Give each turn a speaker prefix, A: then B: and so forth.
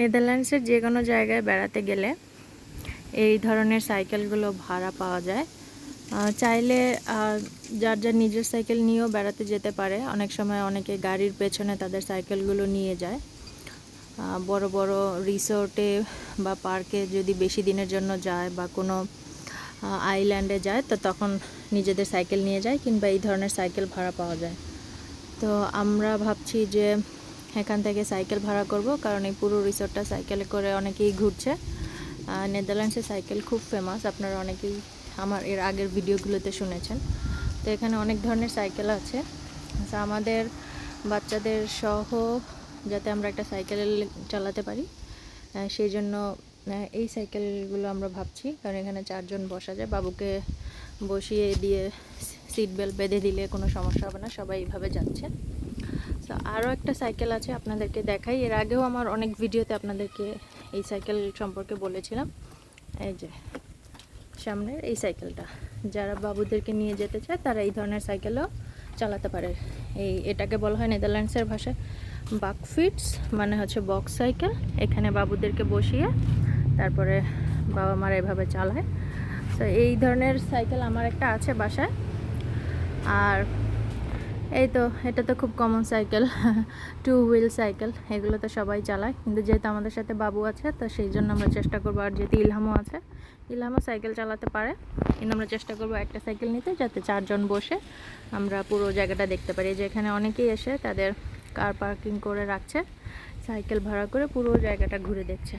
A: নেদারল্যান্ডসের যে কোনো জায়গায় বেড়াতে গেলে এই ধরনের সাইকেলগুলো ভাড়া পাওয়া যায়। চাইলে যার যার নিজের সাইকেল নিয়েও বেড়াতে যেতে পারে। অনেক সময় অনেকে গাড়ির পেছনে তাদের সাইকেলগুলো নিয়ে যায়। বড় বড় রিসোর্টে বা পার্কে যদি বেশি দিনের জন্য যায় বা কোনো আইল্যান্ডে যায়, তো তখন নিজেদের সাইকেল নিয়ে যায় কিংবা এই ধরনের সাইকেল ভাড়া পাওয়া যায়। তো আমরা ভাবছি যে এখান থেকে সাইকেল ভাড়া করব, কারণ এই পুরো রিসোর্টটা সাইকেলে করে অনেকেই ঘুরছে। নেদারল্যান্ডসে সাইকেল খুব ফেমাস আপনারা অনেকেই আমার এর আগের ভিডিওগুলোতে শুনেছেন। তো এখানে অনেক ধরনের সাইকেল আছে। আমাদের বাচ্চাদের সহ যাতে আমরা একটা সাইকেল চালাতে পারি সেই জন্য এই সাইকেলগুলো আমরা ভাবছি। কারণ এখানে চারজন বসা যায়, বাবুকে বসিয়ে দিয়ে সিট বেল্ট বেঁধে দিলে কোনো সমস্যা হবে না, সবাই এইভাবে যাচ্ছে। তো আরও একটা সাইকেল আছে আপনাদেরকে দেখাই। এর আগেও আমার অনেক ভিডিওতে আপনাদেরকে এই সাইকেল সম্পর্কে বলেছিলাম। এই যে, সামনের এই সাইকেলটা যারা বাবুদেরকে নিয়ে যেতে চায়, তারা এই ধরনের সাইকেলও চালাতে পারে। এই, এটাকে বলা হয় নেদারল্যান্ডসের ভাষায় বাকফিটস মানে হচ্ছে বক্স সাইকেল। এখানে বাবুদেরকে বসিয়ে তারপরে বাবা মারা এভাবে চালায়। তো এই ধরনের সাইকেল আমার একটা আছে বাসায়। আর এই তো, এটা তো খুব common cycle two wheel cycle এগুলো তো সবাই চালায়। কিন্তু যেহেতু আমাদের সাথে বাবু আছে, তো সেই জন্য আমরা চেষ্টা করব, আর যেহেতু ইলহামও আছে, ইলহামও সাইকেল চালাতে পারে। কিন্তু আমরা চেষ্টা করব একটা সাইকেল নিতে, যাতে চারজন বসে আমরা পুরো জায়গাটা দেখতে পারি। যে এখানে অনেকেই এসে তাদের কার পার্কিং করে রাখছে সাইকেল ভাড়া করে পুরো জায়গাটা ঘুরে দেখছে।